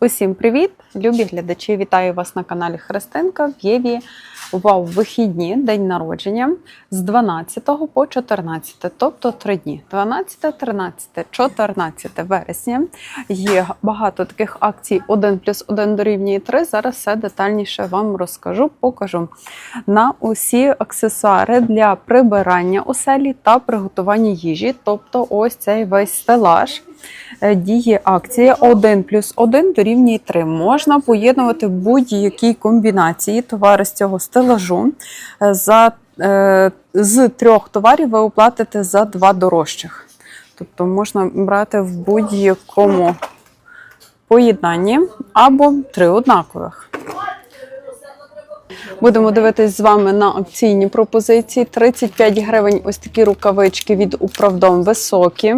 Усім привіт, любі глядачі! Вітаю вас на каналі Христинка в Єві. Вау, вихідні, день народження з 12 по 14, тобто три дні. 12, 13, 14 вересня. Є багато таких акцій 1 плюс 1 дорівнює 3. Зараз все детальніше вам розкажу, покажу. На усі аксесуари для прибирання оселі та приготування їжі, тобто ось цей весь стелаж. Е, Діє акція 1 плюс 1 дорівнює 3. Можна поєднувати в будь-якій комбінації товари з цього стелажу. Е, За, е, з трьох товарів ви оплатите за два дорожчих. Тобто можна брати в будь-якому поєднанні або три однакових. Будемо дивитись з вами на акційні пропозиції. 35 гривень ось такі рукавички від Управдом високі.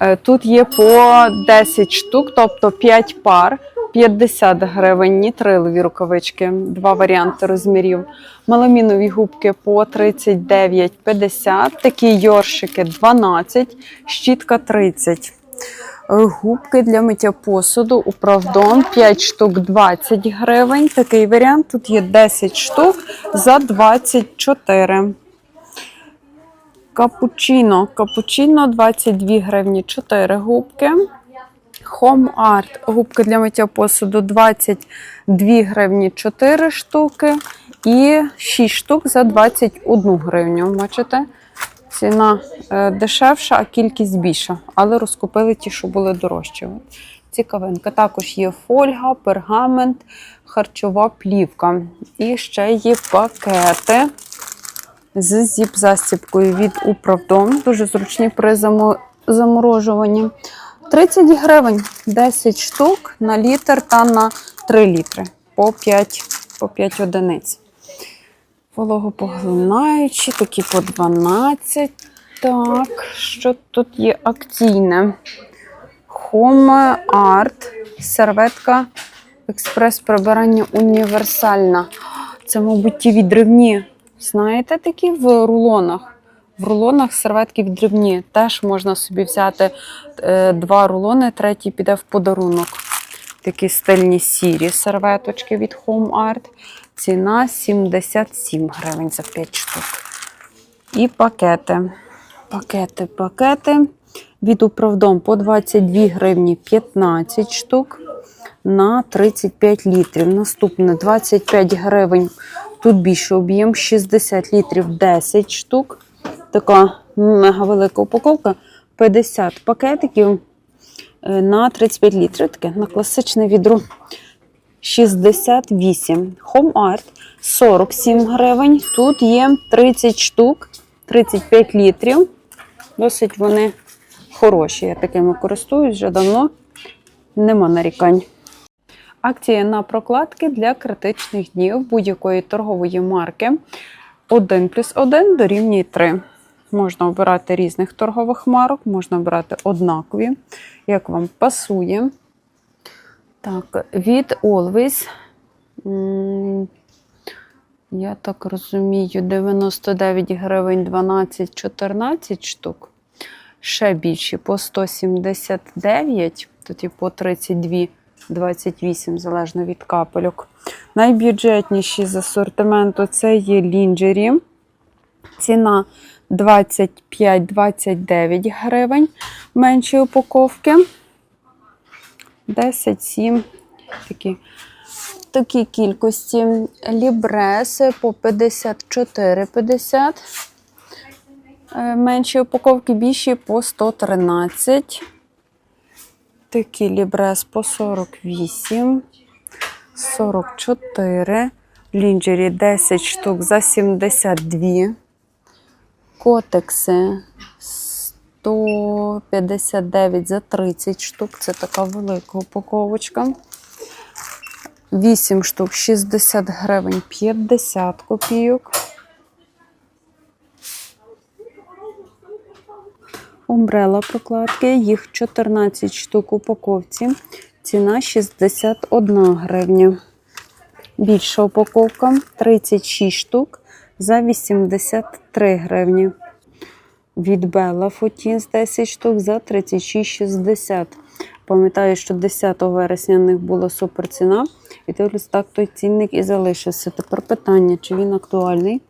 Е, Тут є по 10 штук, тобто 5 пар, 50 гривень, нітрилові рукавички, два варіанти розмірів. Маламінові губки по 39,50, такі йоршики 12, щітка 30. Е, Губки для миття посуду управдом 5 штук 20 гривень. Такий варіант. Тут є 10 штук за 24. Капучино. Капучино 22 гривні 4 губки. Home Art. Губки для миття посуду 22 гривні 4 штуки. І 6 штук за 21 гривню. Бачите? Ціна е, дешевша, а кількість більша. Але розкупили ті, що були дорожчі. Цікавинка. Також є фольга, пергамент, харчова плівка. І ще є пакети з зіп-застіпкою від Управдом. Дуже зручні при заморожуванні. 30 гривень 10 штук на літр та на 3 літри по 5, по 5 одиниць. Вологопоглинаючі, такі по 12. Так, що тут є акційне? Home Art, серветка експрес прибирання універсальна. Це, мабуть, ті відривні. Знаєте, такі в рулонах. В рулонах серветки відривні. Теж можна собі взяти е, два рулони, третій піде в подарунок. Такі стильні сірі серветочки від Home Art. Ціна 77 гривень за 5 штук. І пакети. Пакети, пакети. Від управдом по 22 гривні 15 штук на 35 літрів. Наступне 25 гривень. Тут більше об'єм 60 літрів 10 штук. Така мега велика упаковка. 50 пакетиків е, на 35 літрів. Таке на класичне відро 68. Home Art 47 гривень. Тут є 30 штук, 35 літрів. Досить вони хороші. Я такими користуюсь вже давно. Нема нарікань. Акція на прокладки для критичних днів будь-якої торгової марки 1 плюс 1 дорівнює 3. Можна обирати різних торгових марок, можна обирати однакові, як вам пасує. Так, від Always. Я так розумію, 99 гривень 12-14 штук. Ще більші по 179, тут і по 32, 28, залежно від капельок. Найбюджетніші з асортименту це є лінджері. Ціна 25-29 гривень. Менші упаковки. 10, 7, такі, такі кількості. Лібреси по 54,50. Е, Менші упаковки більші по 113. Такі лібрес по 48, 44. Лінджері 10 штук за 72. Котекси 159 за 30 штук. Це така велика упаковочка. 8 штук 60 гривень 50 копійок. Умбрела прокладки, їх 14 штук упаковці. Ціна 61 гривня. Більша упаковка 36 штук за 83 гривні. Від Bella Футінс 10 штук за 36,60. Пам'ятаю, що 10 вересня в них була супер ціна. І дивлюсь, так той цінник і залишився. Тепер питання, чи він актуальний?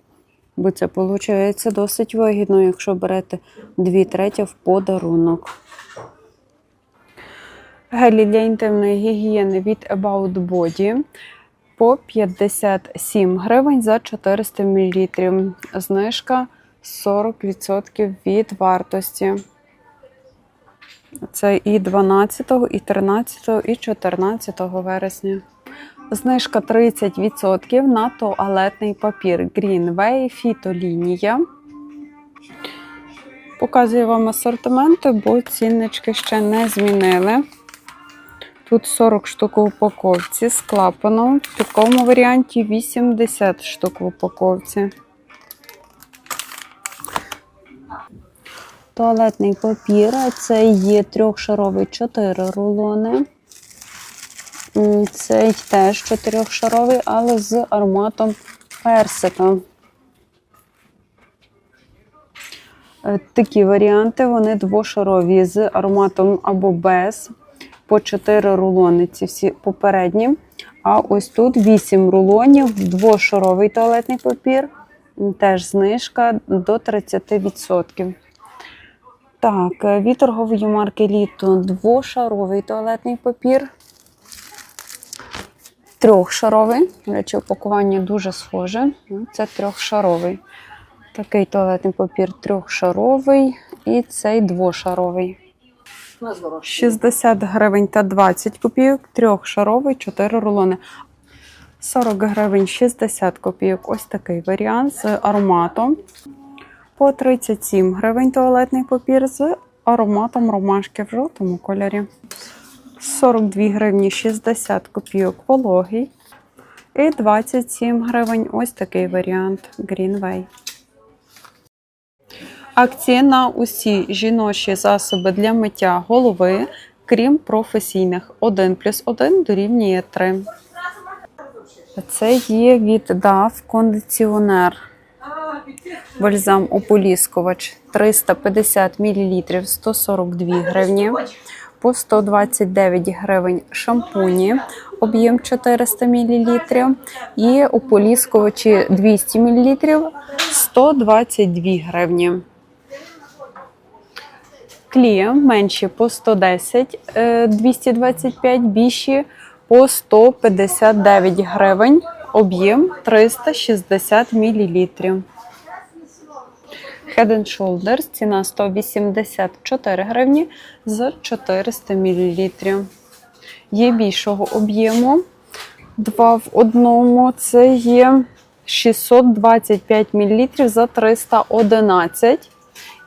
Бо це виходить досить вигідно, якщо берете 2 треті в подарунок. Гелі для інтимної гігієни від About Body по 57 гривень за 400 мл. Знижка 40% від вартості. Це і 12, і 13, і 14 вересня. Знижка 30% на туалетний папір Greenway фітолінія. Показую вам асортименти, бо ціннички ще не змінили. Тут 40 штук в упаковці з клапаном. В такому варіанті 80 штук в упаковці. Туалетний папір. Це є трьохшаровий 4 рулони. Цей теж чотирьохшаровий, але з ароматом персика. Е, Такі варіанти, вони двошарові з ароматом або без. По 4 рулони ці всі попередні. А ось тут 8 рулонів, двошаровий туалетний папір. Теж знижка до 30%. Так, е, від торгової марки Літо двошаровий туалетний папір. Трьохшаровий. До речі, упакування дуже схоже. Ну, Це трьохшаровий. Такий туалетний папір трьохшаровий і цей двошаровий. 60 гривень та 20 копійок, трьохшаровий, 4 рулони. 40 гривень 60 копійок. Ось такий варіант з ароматом. По 37 гривень туалетний папір з ароматом ромашки в жовтому кольорі. 42 гривні 60 копійок вологий. І 27 гривень ось такий варіант Greenway. Акції на усі жіночі засоби для миття голови, крім професійних. 1 плюс 1 дорівнює 3. Це є від DAF кондиціонер. Бальзам ополіскувач 350 мл 142 гривні. По 129 гривень шампуні, об'єм 400 мл. І ополіскувачі 200 мл 122 гривні. Клія менші по 110, е, 225, більші по 159 гривень, об'єм 360 мл. Head and Shoulders ціна 184 гривні за 400 мл. Є більшого об'єму. Два в одному. Це є 625 мл за 311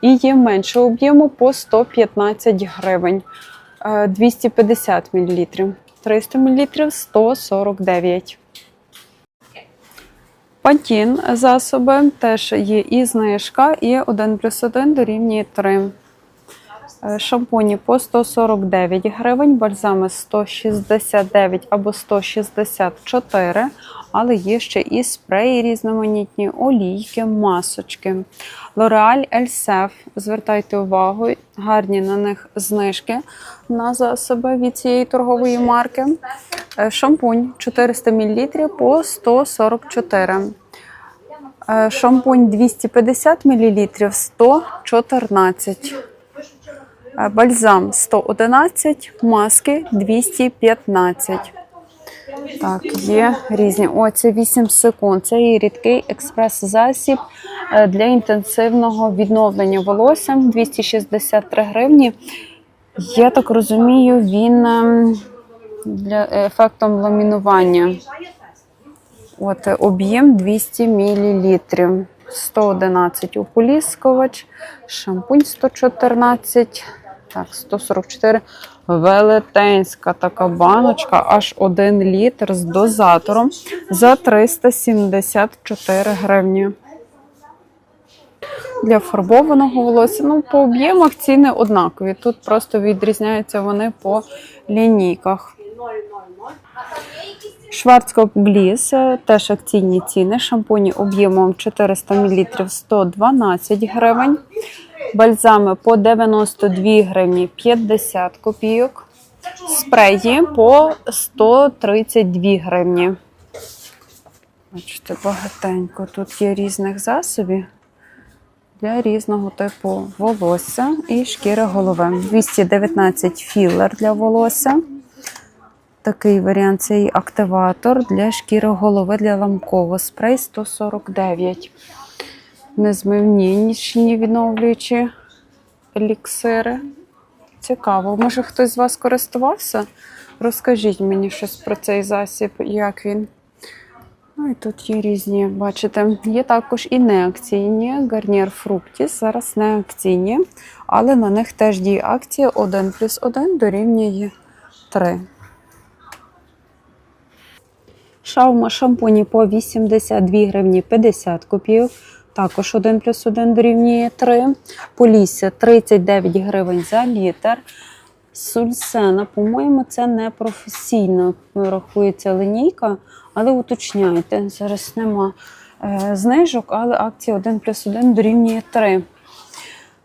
і є меншого об'єму по 115 гривень. Е, 250 мл. 300 мл 149. Пантін засоби теж є і знижка, і 1 плюс 1 дорівнює 3. Е, Шампуні по 149 гривень, бальзами 169 або 164, але є ще і спреї різноманітні, олійки, масочки. L'Oreal Elsef, звертайте увагу, гарні на них знижки на засоби від цієї торгової марки. Е, Шампунь 400 мл по 144. Е, Шампунь 250 мл 114. Е, Бальзам 111, маски 215. Так, є різні. О, це 8 секунд. Це є рідкий експрес-засіб е, для інтенсивного відновлення волосся 263 гривні. Я так розумію, він ем, для ефектом ламінування. От е, об'єм 200 мл. 111 ополіскувач, шампунь 114, так, 144. Велетенська така баночка, аж 1 літр з дозатором за 374 гривні. Для фарбованого волосся. Ну, по об'ємах ціни однакові. Тут просто відрізняються вони по лінійках. Шварцкоп Гліс, е, теж акційні ціни. Шампуні об'ємом 400 мл 112 гривень. Бальзами по 92 гривні 50 копійок. Спреї по 132 гривні. Бачите, багатенько. Тут є різних засобів для різного типу волосся і шкіри голови. 219 філер для волосся. Такий варіант це і активатор для шкіри голови для ламкового. Спрей 149. Незмивні відновлюючі еліксири. Цікаво. Може хтось з вас користувався? Розкажіть мені щось про цей засіб, як він. Ну і тут є різні, бачите, є також і неакційні Garnier Fructis, зараз не акційні, але на них теж діє акція 1 плюс 1 дорівнює 3. Шаума шампуні по 82 гривні 50 копійок. Також 1 плюс 1 дорівнює 3. Полісся 39 гривень за літр. Сульсена, по-моєму, це не професійно рахується линійка, але уточняйте, зараз нема е, знижок, але акція 1 плюс 1 дорівнює 3.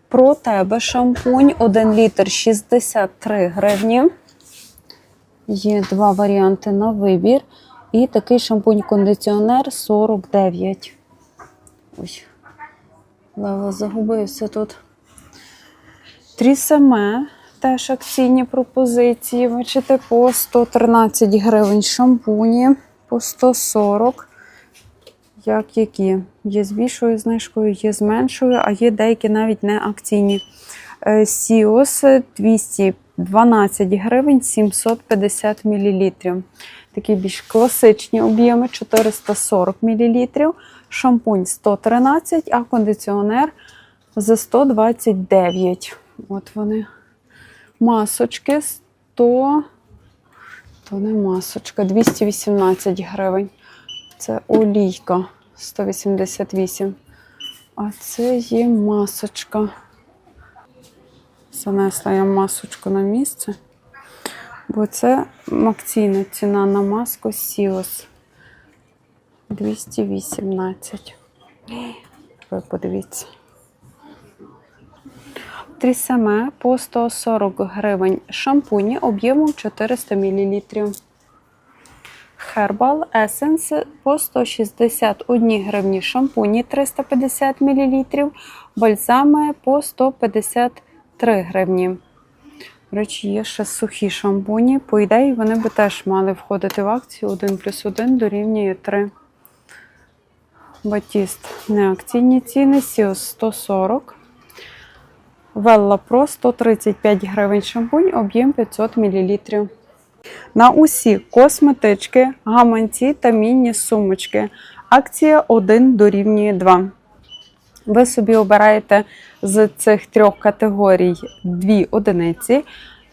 Про тебе шампунь 1 літр 63 гривні. Є два варіанти на вибір. І такий шампунь-кондиціонер 49. Ой, загубився тут. Трісеме, теж акційні пропозиції. Бачите, по 113 гривень шампуні, по 140. Як які? Є з більшою знижкою, є з меншою, а є деякі навіть не акційні. Е, Сіос 212 гривень 750 мл. Такі більш класичні об'єми 440 мл. Шампунь 113, а кондиціонер за 129. От вони. Масочки 100. То не масочка, 218 гривень. Це олійка 188. А це є масочка. Занесла я масочку на місце. Бо це акційна ціна на маску Сіос. 218. Ви подивіться. Трісаме по 140 гривень шампуні об'ємом 400 мл. Herbal Essence по 161 гривні шампуні 350 мл. Бальзами по 153 гривні. До речі, є ще сухі шампуні. По ідеї, вони би теж мали входити в акцію 1 плюс 1 дорівнює 3. Батіст не акційні ціни, Сіос 140. Велла Про 135 гривень шампунь, об'єм 500 мл. На усі косметички, гаманці та міні-сумочки. Акція 1 дорівнює 2. Ви собі обираєте з цих трьох категорій дві одиниці,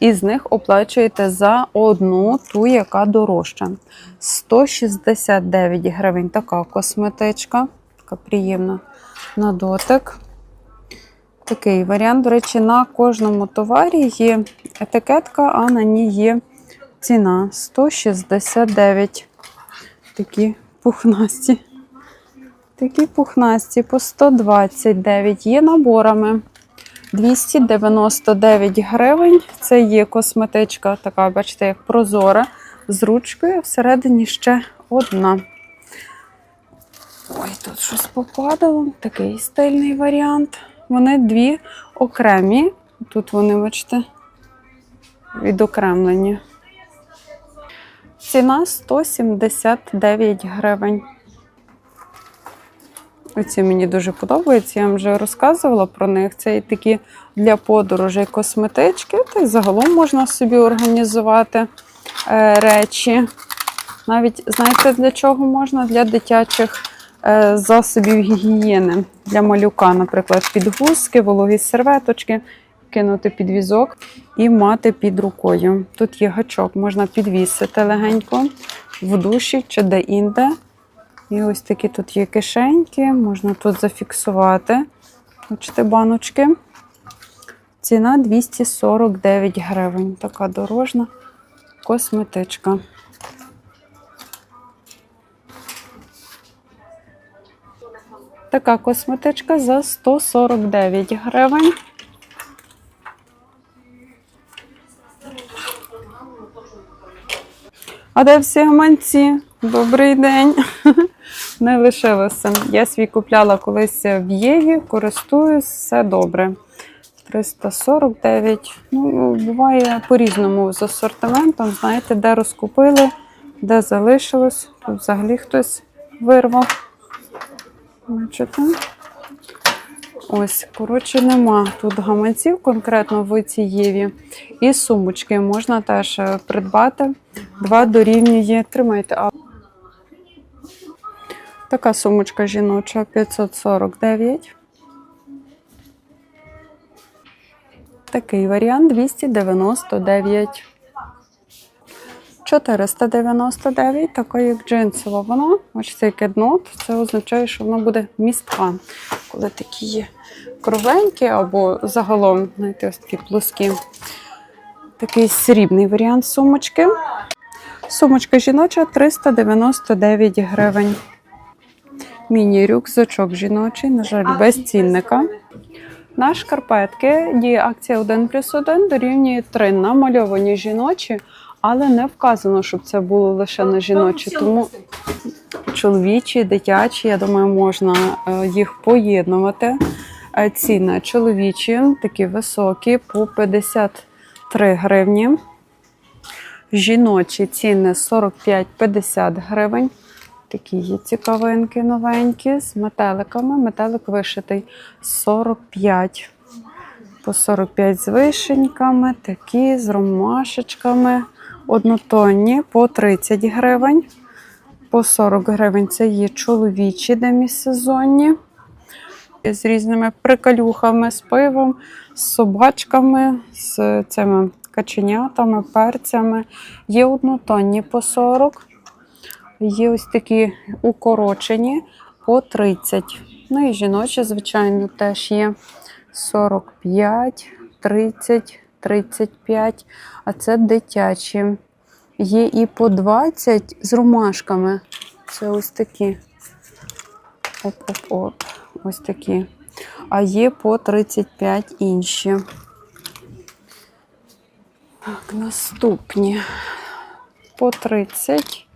і з них оплачуєте за одну, ту, яка дорожча. 169 гривень така косметичка, така приємна на дотик. Такий варіант, до речі, на кожному товарі є етикетка, а на ній є ціна 169. Такі пухнасті. Такі пухнасті по 129 є наборами. 299 гривень. Це є косметичка, така, бачите, як прозора, з ручкою, всередині ще одна. Ой, тут щось попадало. Такий стильний варіант. Вони дві окремі. Тут вони, бачите, відокремлені. Ціна 179 гривень. Оці мені дуже подобаються, я вам вже розказувала про них. Це і такі для подорожей косметички. Та й загалом можна собі організувати е, речі. Навіть, знаєте, для чого можна? Для дитячих е, засобів гігієни. Для малюка, наприклад, підгузки, вологі серветочки, кинути під візок і мати під рукою. Тут є гачок, можна підвісити легенько в душі чи де-інде. І ось такі тут є кишеньки, можна тут зафіксувати. Бачите, баночки. Ціна 249 гривень. Така дорожна косметичка. Така косметичка за 149 гривень. А де всі гаманці? Добрий день. Не лишилося. Я свій купляла колись в Єві, користуюсь, все добре. 349. Ну, буває по-різному з асортиментом. Знаєте, де розкупили, де залишилось. Тут взагалі хтось вирвав. Бачите? Ось, коротше, нема тут гаманців конкретно в цій Єві. І сумочки можна теж е, придбати. Два дорівнює. Тримайте. Така сумочка жіноча 549. Такий варіант 299. 499, така як джинсова вона. Ось цей кеднот. Це означає, що вона буде містка. Коли такі є кругленькі або загалом, знаєте, ось такі плоскі. Такий срібний варіант сумочки. Сумочка жіноча 399 гривень. Міні-рюкзачок жіночий, на жаль, без цінника. На шкарпетки діє акція 1 плюс 1 дорівнює 3 намальовані жіночі, але не вказано, щоб це було лише на жіночі. Тому чоловічі, дитячі, я думаю, можна е, їх поєднувати. Е, Ціни чоловічі, такі високі, по 53 гривні. Жіночі ціни 45-50 гривень. Такі є цікавинки новенькі з метеликами. Метелик вишитий 45. По 45 з вишеньками, такі з ромашечками. Однотонні по 30 гривень. По 40 гривень це є чоловічі демісезонні. З різними приколюхами, з пивом, з собачками, з цими каченятами, перцями. Є однотонні по 40. Є ось такі укорочені по 30. Ну і жіночі, звичайно, теж є 45, 30, 35. А це дитячі. Є і по 20 з ромашками. Це ось такі. Оп-оп-оп. Ось такі. А є по 35 інші. Так, наступні. По 30.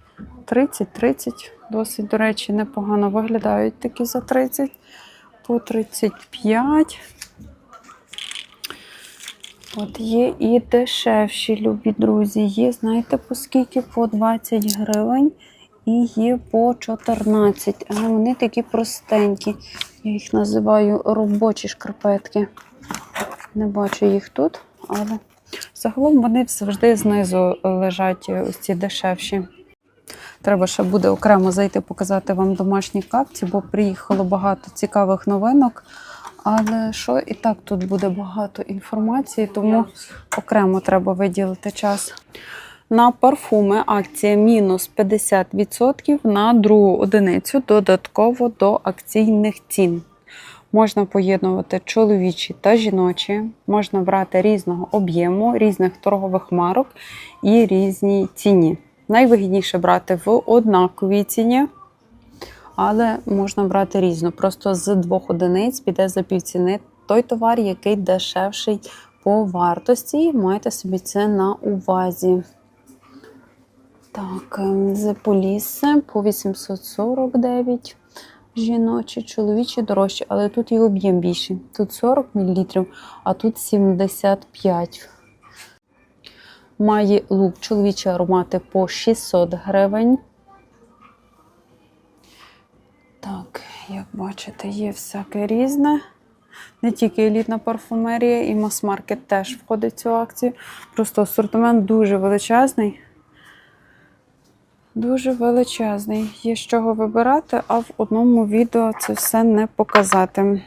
30-30. Досить, до речі, непогано виглядають такі за 30. По 35. От є і дешевші, любі друзі. Є, знаєте, по скільки? По 20 гривень. І є по 14. Але вони такі простенькі. Я їх називаю робочі шкарпетки. Не бачу їх тут, але загалом вони завжди знизу лежать ось ці дешевші. Треба ще буде окремо зайти показати вам домашні капці, бо приїхало багато цікавих новинок. Але що і так тут буде багато інформації, тому окремо треба виділити час. На парфуми акція мінус 50% на другу одиницю додатково до акційних цін. Можна поєднувати чоловічі та жіночі, можна брати різного об'єму, різних торгових марок і різні ціні. Найвигідніше брати в однаковій ціні, але можна брати різну. Просто з двох одиниць піде за півціни той товар, який дешевший по вартості. Майте собі це на увазі. Так, з поліси по 849 жіночі, чоловічі дорожчі, але тут і об'єм більший. Тут 40 мл, а тут 75 Має лук чоловічі аромати по 600 гривень. Так, як бачите, є всяке різне. Не тільки елітна парфумерія, і мас-маркет теж входить в цю акцію. Просто асортимент дуже величезний. Дуже величезний. Є з чого вибирати, а в одному відео це все не показати.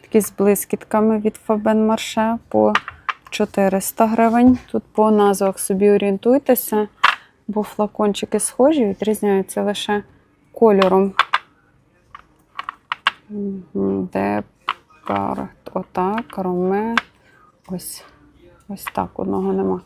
Такі з блискітками від Faben Marche по 400 гривень. Тут по назвах собі орієнтуйтеся, бо флакончики схожі, відрізняються лише кольором. Мгм, Де пар, отак, роме. Ось, ось так, одного нема.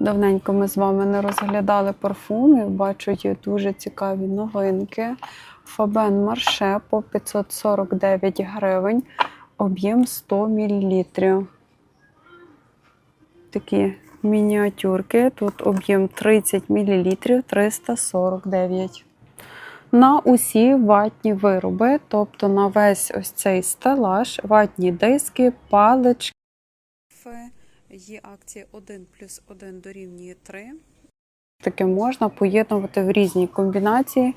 Давненько ми з вами не розглядали парфумів. Бачу, є дуже цікаві новинки. Фабен Марше по 549 гривень, об'єм 100 мл. Такі мініатюрки. Тут об'єм 30 мл 349. На усі ватні вироби, тобто на весь ось цей стелаж, ватні диски, палички. Є акція 1 плюс 1 дорівнює 3. Таке можна поєднувати в різні комбінації.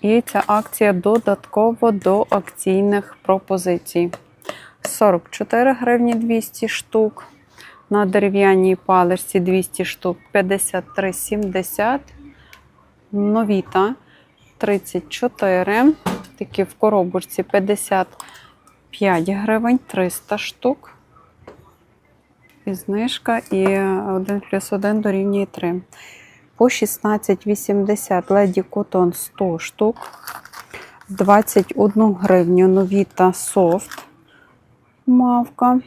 І ця акція додатково до акційних пропозицій. 44 гривні 200 штук. На дерев'яній паличці 200 штук 53,70. Новіта 34. Такі в коробочці 55 гривень 300 штук. І знижка, і 1 плюс 1 дорівнює 3. По 16,80 леді котон 100 штук. 21 гривню новіта софт мавка.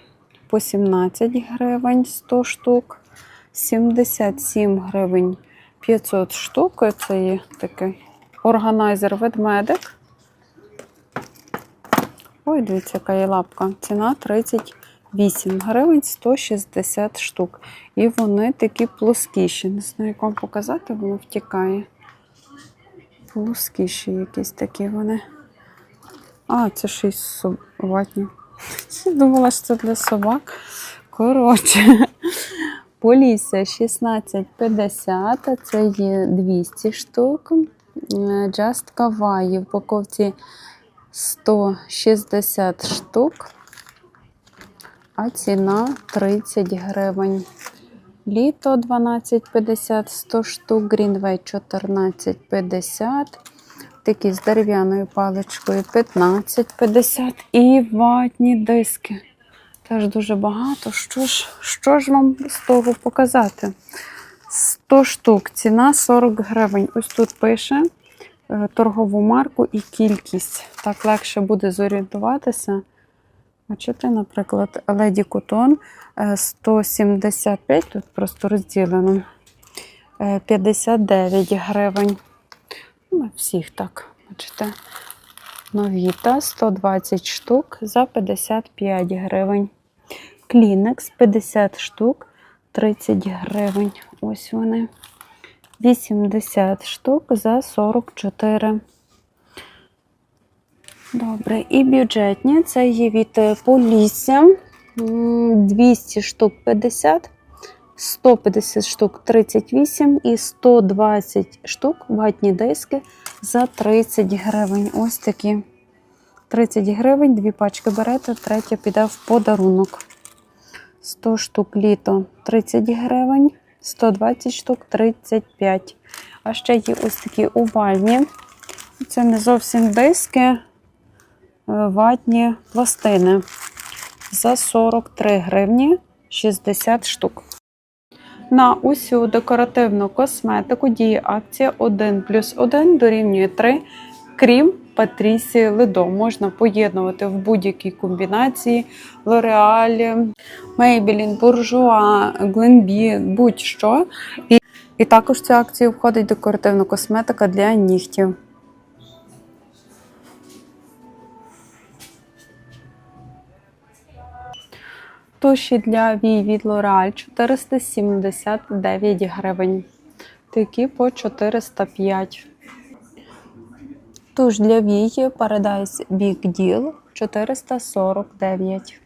По 17 гривень 100 штук. 77 гривень 500 штук. Це є такий органайзер ведмедик. Ой, дивіться, яка є лапка. Ціна 38 гривень 160 штук. І вони такі плоскіші. Не знаю, як вам показати, воно втікає. Плоскіші якісь такі вони. А, це й собатні. Думала, що це для собак. Коротше. Полісся 16,50, це є 200 штук. Just Kawaii в упаковці 160 штук, а ціна 30 гривень. Літо 12,50 100 штук, Greenway 14,50. Такі з дерев'яною паличкою 15,50 і ватні диски. Теж дуже багато. Що ж, що ж вам з того показати? 100 штук, ціна 40 гривень. Ось тут пише е, торгову марку і кількість. Так легше буде зорієнтуватися. Бачите, наприклад, Леді Котон 175, тут просто розділено. е, 59 гривень. Ну, всіх так, бачите. Новіта 120 штук за 55 гривень. Клінекс 50 штук 30 гривень. Ось вони. 80 штук за 44. Добре, і бюджетні це є від Полісся. 200 штук 50, 150 штук 38 і 120 штук ватні диски за 30 гривень. Ось такі. 30 гривень, дві пачки берете, третя піде в подарунок. 100 штук літо 30 гривень, 120 штук 35. А ще є ось такі овальні. Це не зовсім диски, е, ватні пластини. За 43 гривні 60 штук. На усю декоративну косметику діє акція 1 плюс 1 дорівнює 3, крім Патрісі Ледо. Можна поєднувати в будь-якій комбінації L'Oreal, Maybelline, Bourjois, Glenbee, будь-що. І також в цю акцію входить декоративна косметика для нігтів. Туші для вій від L'Oreal 479 гривень. Такі по 405. Туш для вії Paradise Big Deal 449.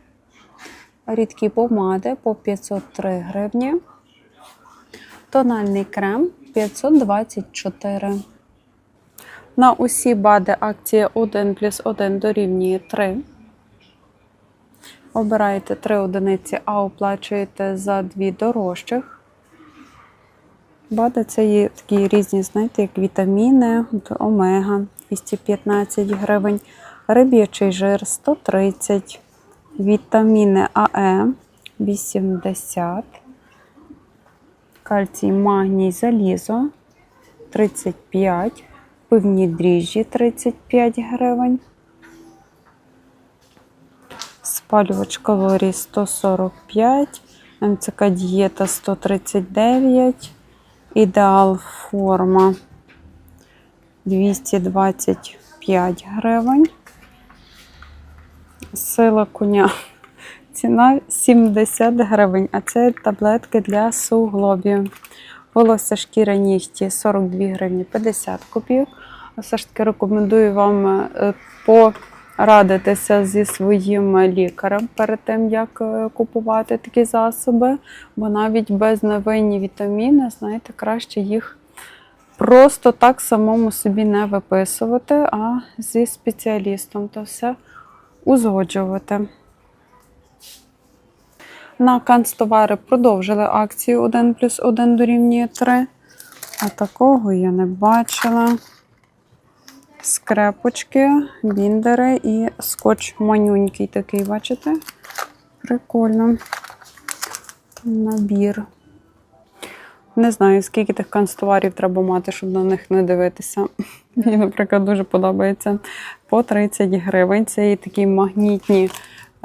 Рідкі помади по 503 гривні. Тональний крем 524. На усі бади акція 1 плюс 1 дорівнює 3. Обираєте 3 одиниці, а оплачуєте за 2 дорожчих. БАДи це є такі різні, знаєте, як вітаміни, омега 215 гривень, риб'ячий жир 130, вітаміни АЕ 80, кальцій, магній, залізо 35, пивні дріжджі 35 гривень. Спалювач калорій 145, МЦК дієта 139, ідеал форма 225 гривень. Сила коня Ціна 70 гривень, а це таблетки для суглобів. Волосся шкіра нігті 42 гривні 50 копійок. Все ж таки рекомендую вам е, порадитися зі своїм лікарем перед тим, як е, купувати такі засоби, бо навіть без невинні вітаміни, знаєте, краще їх просто так самому собі не виписувати, а зі спеціалістом то все узгоджувати. На канцтовари продовжили акцію 1 плюс 1 дорівнює 3. А такого я не бачила. Скрепочки, біндери і скотч манюнький такий, бачите? Прикольно. Набір. Не знаю, скільки тих канцтоварів треба мати, щоб на них не дивитися. Мені, наприклад, дуже подобається. По 30 гривень. Це і такі магнітні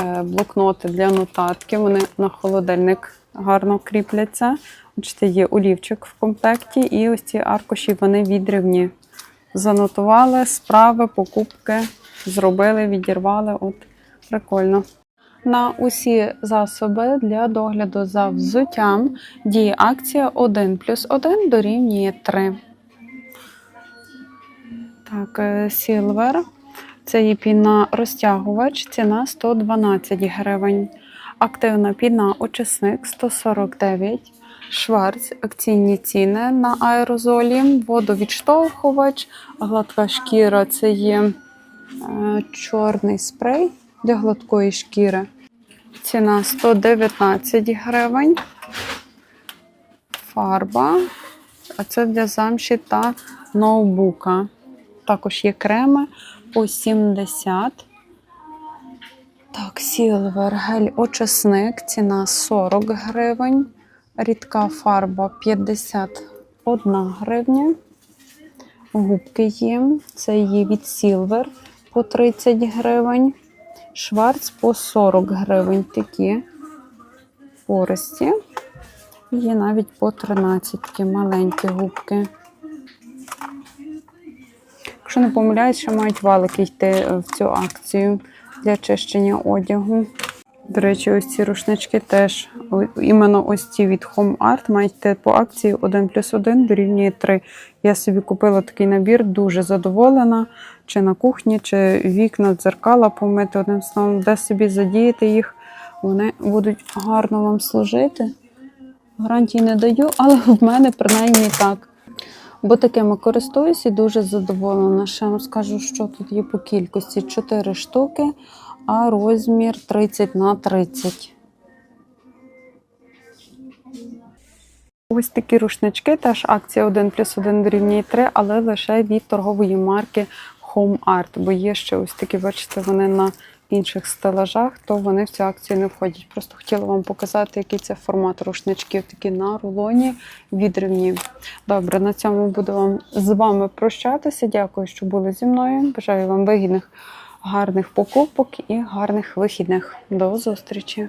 е, блокноти для нотатки. Вони на холодильник гарно кріпляться. Бачите, є олівчик в комплекті, і ось ці аркуші вони відривні. Занотували справи, покупки, зробили, відірвали. От прикольно. На усі засоби для догляду за взуттям діє акція 1 плюс 1 дорівнює 3. Так, е, Silver. Це є піна розтягувач, ціна 112 гривень. Активна піна очисник 149. Шварц, акційні ціни на аерозолі, водовідштовхувач, гладка шкіра це є е, чорний спрей для гладкої шкіри. Ціна 119 гривень. Фарба. А це для замші та ноутбука. Також є креми по 70. Так, Silver гель очисник. Ціна 40 гривень. Рідка фарба 51 гривня. Губки є. Це є від Silver по 30 гривень. Шварц по 40 гривень такі пористі. Є навіть по 13 такі маленькі губки. Якщо не помиляюсь, ще мають валики йти в цю акцію для чищення одягу. До речі, ось ці рушнички теж іменно ось ці від Home Art мають по акції 1 плюс 1 дорівнює 3. Я собі купила такий набір, дуже задоволена. Чи на кухні, чи вікна, дзеркала помити одним словом, де собі задіяти їх, вони будуть гарно вам служити. Гарантій не даю, але в мене принаймні так. Бо такими користуюсь і дуже задоволена. Ще вам скажу, що тут є по кількості 4 штуки, а розмір 30 на 30. Ось такі рушнички, теж акція 1 плюс 1 дорівнює 3, але лише від торгової марки Home Art. Бо є ще ось такі, бачите, вони на інших стелажах, то вони в цю акцію не входять. Просто хотіла вам показати, який це формат рушничків, такі на рулоні відривні. Добре, на цьому буду вам з вами прощатися. Дякую, що були зі мною. Бажаю вам вигідних, гарних покупок і гарних вихідних. До зустрічі!